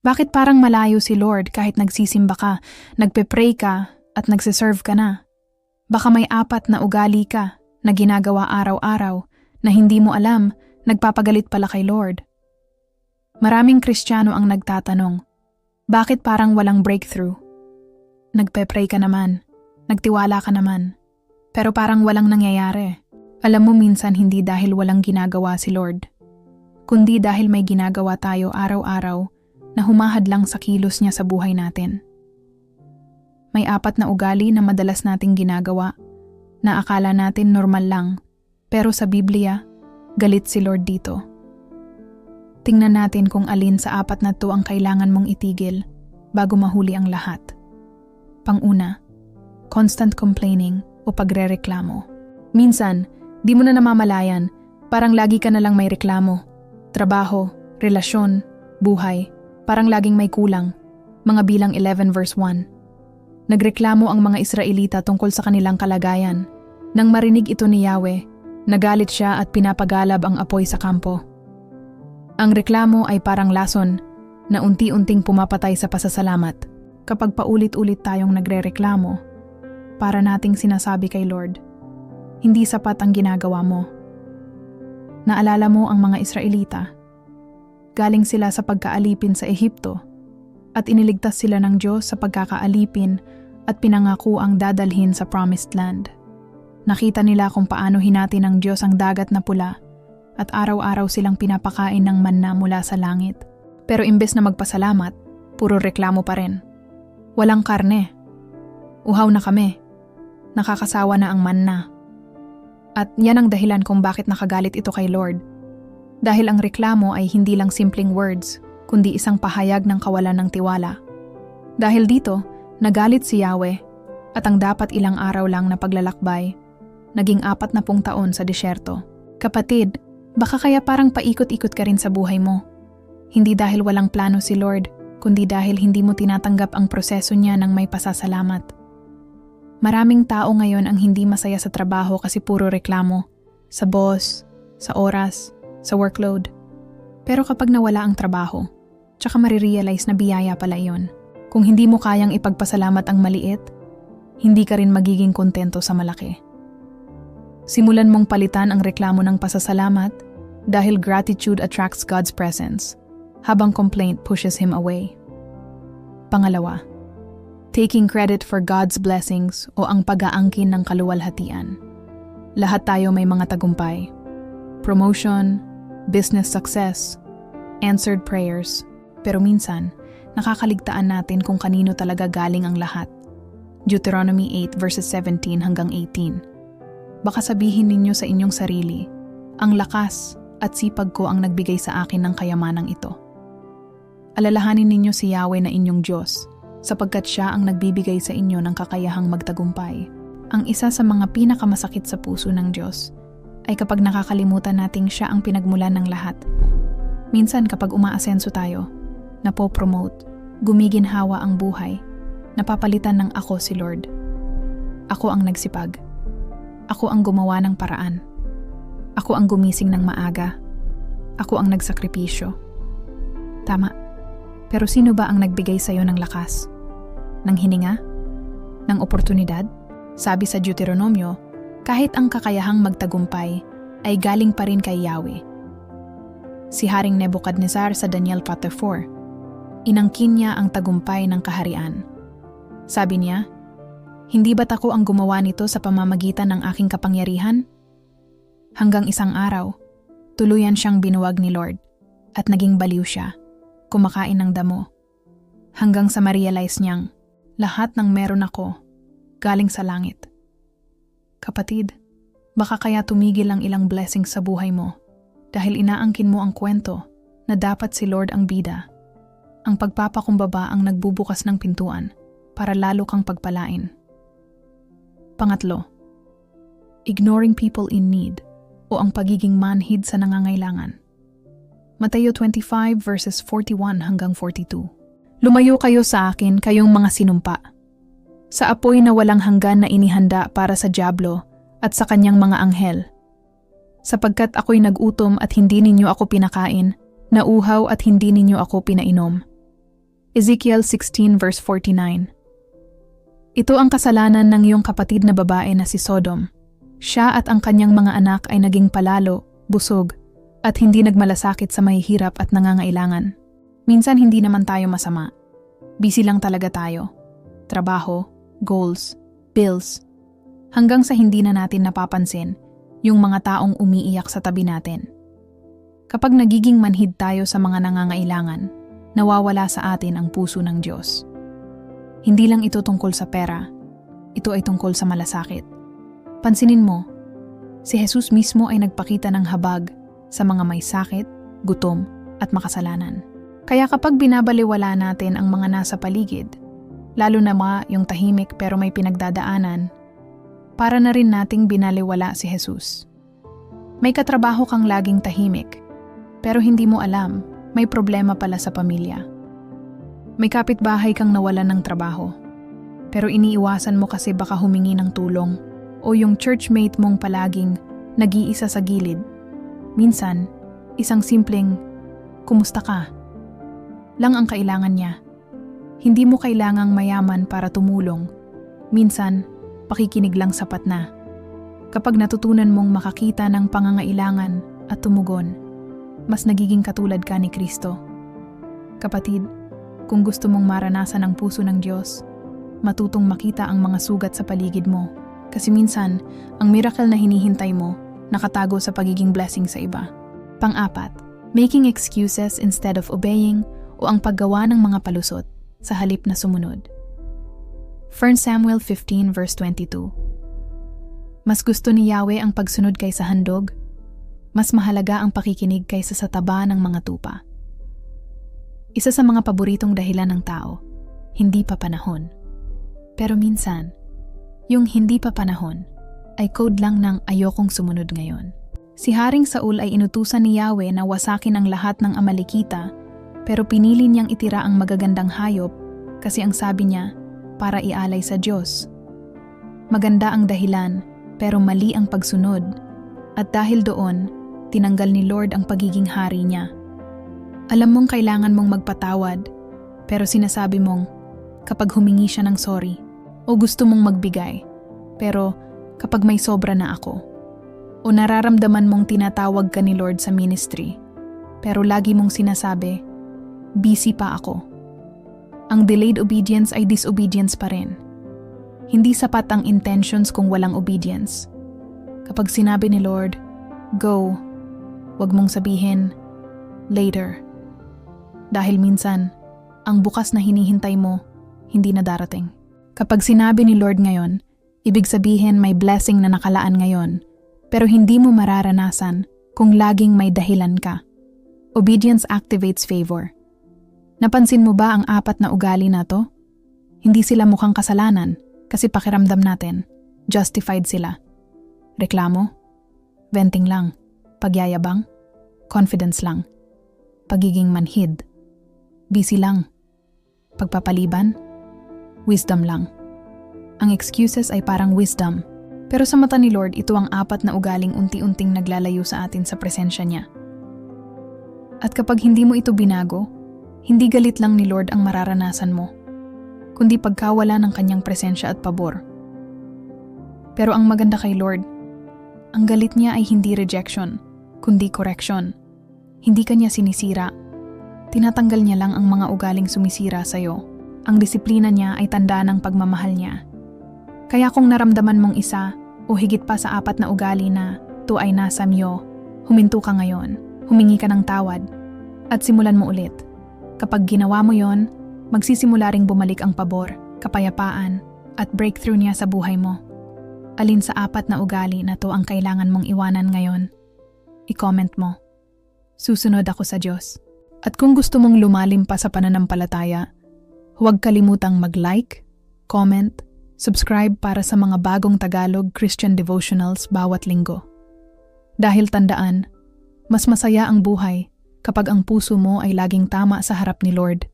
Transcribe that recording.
Bakit parang malayo si Lord kahit nagsisimba ka, nagpe-pray ka, at nagsiserve ka na? Baka may apat na ugali ka na ginagawa araw-araw na hindi mo alam, nagpapagalit pala kay Lord. Maraming Kristiyano ang nagtatanong, bakit parang walang breakthrough? Nagpe-pray ka naman, nagtiwala ka naman, pero parang walang nangyayari. Alam mo minsan hindi dahil walang ginagawa si Lord, kundi dahil may ginagawa tayo araw-araw na humahad lang sa kilos niya sa buhay natin. May apat na ugali na madalas nating ginagawa na akala natin normal lang, pero sa Biblia, galit si Lord dito. Tingnan natin kung alin sa apat na to ang kailangan mong itigil bago mahuli ang lahat. Panguna, constant complaining o pagrereklamo. Minsan, di mo na namamalayan, parang lagi ka na lang may reklamo. Trabaho, relasyon, buhay, parang laging may kulang. Mga bilang 11 verse 1. Nagreklamo ang mga Israelita tungkol sa kanilang kalagayan. Nang marinig ito ni Yahweh, nagalit siya at pinapagalab ang apoy sa kampo. Ang reklamo ay parang lason na unti-unting pumapatay sa pasasalamat kapag paulit-ulit tayong nagrereklamo para nating sinasabi kay Lord, hindi sapat ang ginagawa mo. Naalala mo ang mga Israelita Galing sila sa pagkaalipin sa Ehipto at iniligtas sila ng Diyos sa pagkakaalipin at pinangako ang dadalhin sa Promised Land. Nakita nila kung paano hinati ng Diyos ang dagat na pula at araw-araw silang pinapakain ng manna mula sa langit. Pero imbes na magpasalamat, puro reklamo pa rin. Walang karne. Uhaw na kami. Nakakasawa na ang manna. At yan ang dahilan kung bakit nakagalit ito kay Lord dahil ang reklamo ay hindi lang simpleng words, kundi isang pahayag ng kawalan ng tiwala. Dahil dito, nagalit si Yahweh at ang dapat ilang araw lang na paglalakbay, naging apat na pung taon sa disyerto. Kapatid, baka kaya parang paikot-ikot ka rin sa buhay mo. Hindi dahil walang plano si Lord, kundi dahil hindi mo tinatanggap ang proseso niya ng may pasasalamat. Maraming tao ngayon ang hindi masaya sa trabaho kasi puro reklamo. Sa boss, sa oras, sa workload. Pero kapag nawala ang trabaho, tsaka marirealize na biyaya pala iyon. Kung hindi mo kayang ipagpasalamat ang maliit, hindi ka rin magiging kontento sa malaki. Simulan mong palitan ang reklamo ng pasasalamat dahil gratitude attracts God's presence, habang complaint pushes Him away. Pangalawa, taking credit for God's blessings o ang pag-aangkin ng kaluwalhatian. Lahat tayo may mga tagumpay. Promotion, business success, answered prayers, pero minsan, nakakaligtaan natin kung kanino talaga galing ang lahat. Deuteronomy 8 verses 17 hanggang 18. Baka sabihin ninyo sa inyong sarili, ang lakas at sipag ko ang nagbigay sa akin ng kayamanang ito. Alalahanin ninyo si Yahweh na inyong Diyos, sapagkat siya ang nagbibigay sa inyo ng kakayahang magtagumpay. Ang isa sa mga pinakamasakit sa puso ng Diyos ay kapag nakakalimutan nating siya ang pinagmulan ng lahat. Minsan kapag umaasenso tayo, napopromote, gumiginhawa ang buhay, napapalitan ng ako si Lord. Ako ang nagsipag. Ako ang gumawa ng paraan. Ako ang gumising ng maaga. Ako ang nagsakripisyo. Tama. Pero sino ba ang nagbigay sa iyo ng lakas? Ng hininga? Ng oportunidad? Sabi sa Deuteronomio kahit ang kakayahang magtagumpay ay galing pa rin kay Yahweh. Si Haring Nebuchadnezzar sa Daniel 4, inangkin niya ang tagumpay ng kaharian. Sabi niya, Hindi ba't ako ang gumawa nito sa pamamagitan ng aking kapangyarihan? Hanggang isang araw, tuluyan siyang binuwag ni Lord at naging baliw siya, kumakain ng damo. Hanggang sa ma-realize niyang, lahat ng meron ako, galing sa langit. Kapatid, baka kaya tumigil ang ilang blessings sa buhay mo dahil inaangkin mo ang kwento na dapat si Lord ang bida. Ang pagpapakumbaba ang nagbubukas ng pintuan para lalo kang pagpalain. Pangatlo, ignoring people in need o ang pagiging manhid sa nangangailangan. Mateo 25 verses 41 hanggang 42. Lumayo kayo sa akin, kayong mga sinumpa sa apoy na walang hanggan na inihanda para sa Diablo at sa kanyang mga anghel. Sapagkat ako'y nagutom at hindi ninyo ako pinakain, nauhaw at hindi ninyo ako pinainom, Ezekiel 16 verse 49 Ito ang kasalanan ng iyong kapatid na babae na si Sodom. Siya at ang kanyang mga anak ay naging palalo, busog, at hindi nagmalasakit sa mahihirap at nangangailangan. Minsan hindi naman tayo masama. Busy lang talaga tayo. Trabaho, goals, bills. Hanggang sa hindi na natin napapansin yung mga taong umiiyak sa tabi natin. Kapag nagiging manhid tayo sa mga nangangailangan, nawawala sa atin ang puso ng Diyos. Hindi lang ito tungkol sa pera, ito ay tungkol sa malasakit. Pansinin mo, si Jesus mismo ay nagpakita ng habag sa mga may sakit, gutom, at makasalanan. Kaya kapag binabaliwala natin ang mga nasa paligid, lalo na mga yung tahimik pero may pinagdadaanan, para na rin nating binaliwala si Jesus. May katrabaho kang laging tahimik, pero hindi mo alam, may problema pala sa pamilya. May kapitbahay kang nawalan ng trabaho, pero iniiwasan mo kasi baka humingi ng tulong o yung churchmate mong palaging nag-iisa sa gilid. Minsan, isang simpleng, kumusta ka? Lang ang kailangan niya. Hindi mo kailangang mayaman para tumulong. Minsan, pakikinig lang sapat na. Kapag natutunan mong makakita ng pangangailangan at tumugon, mas nagiging katulad ka ni Kristo. Kapatid, kung gusto mong maranasan ang puso ng Diyos, matutong makita ang mga sugat sa paligid mo. Kasi minsan, ang miracle na hinihintay mo, nakatago sa pagiging blessing sa iba. Pang-apat, making excuses instead of obeying o ang paggawa ng mga palusot sa halip na sumunod. 1 Samuel 15 verse 22 Mas gusto ni Yahweh ang pagsunod kaysa handog, mas mahalaga ang pakikinig kaysa sa taba ng mga tupa. Isa sa mga paboritong dahilan ng tao, hindi pa panahon. Pero minsan, yung hindi pa panahon ay code lang ng ayokong sumunod ngayon. Si Haring Saul ay inutusan ni Yahweh na wasakin ang lahat ng Amalekita pero pinili niyang itira ang magagandang hayop kasi ang sabi niya, para ialay sa Diyos. Maganda ang dahilan pero mali ang pagsunod at dahil doon, tinanggal ni Lord ang pagiging hari niya. Alam mong kailangan mong magpatawad pero sinasabi mong kapag humingi siya ng sorry o gusto mong magbigay pero kapag may sobra na ako o nararamdaman mong tinatawag ka ni Lord sa ministry pero lagi mong sinasabi, busy pa ako ang delayed obedience ay disobedience pa rin. Hindi sapat ang intentions kung walang obedience. Kapag sinabi ni Lord, go, wag mong sabihin, later. Dahil minsan, ang bukas na hinihintay mo, hindi na darating. Kapag sinabi ni Lord ngayon, ibig sabihin may blessing na nakalaan ngayon, pero hindi mo mararanasan kung laging may dahilan ka. Obedience activates favor. Napansin mo ba ang apat na ugali na to? Hindi sila mukhang kasalanan kasi pakiramdam natin, justified sila. Reklamo? Venting lang. Pagyayabang? Confidence lang. Pagiging manhid? Busy lang. Pagpapaliban? Wisdom lang. Ang excuses ay parang wisdom, pero sa mata ni Lord ito ang apat na ugaling unti-unting naglalayo sa atin sa presensya niya. At kapag hindi mo ito binago, hindi galit lang ni Lord ang mararanasan mo, kundi pagkawala ng kanyang presensya at pabor. Pero ang maganda kay Lord, ang galit niya ay hindi rejection, kundi correction. Hindi kanya sinisira. Tinatanggal niya lang ang mga ugaling sumisira sa'yo. Ang disiplina niya ay tanda ng pagmamahal niya. Kaya kung naramdaman mong isa o higit pa sa apat na ugali na to ay nasa myo, huminto ka ngayon, humingi ka ng tawad, at simulan mo ulit. Kapag ginawa mo yon, magsisimula ring bumalik ang pabor, kapayapaan, at breakthrough niya sa buhay mo. Alin sa apat na ugali na to ang kailangan mong iwanan ngayon? I-comment mo. Susunod ako sa Diyos. At kung gusto mong lumalim pa sa pananampalataya, huwag kalimutang mag-like, comment, subscribe para sa mga bagong Tagalog Christian devotionals bawat linggo. Dahil tandaan, mas masaya ang buhay kapag ang puso mo ay laging tama sa harap ni Lord.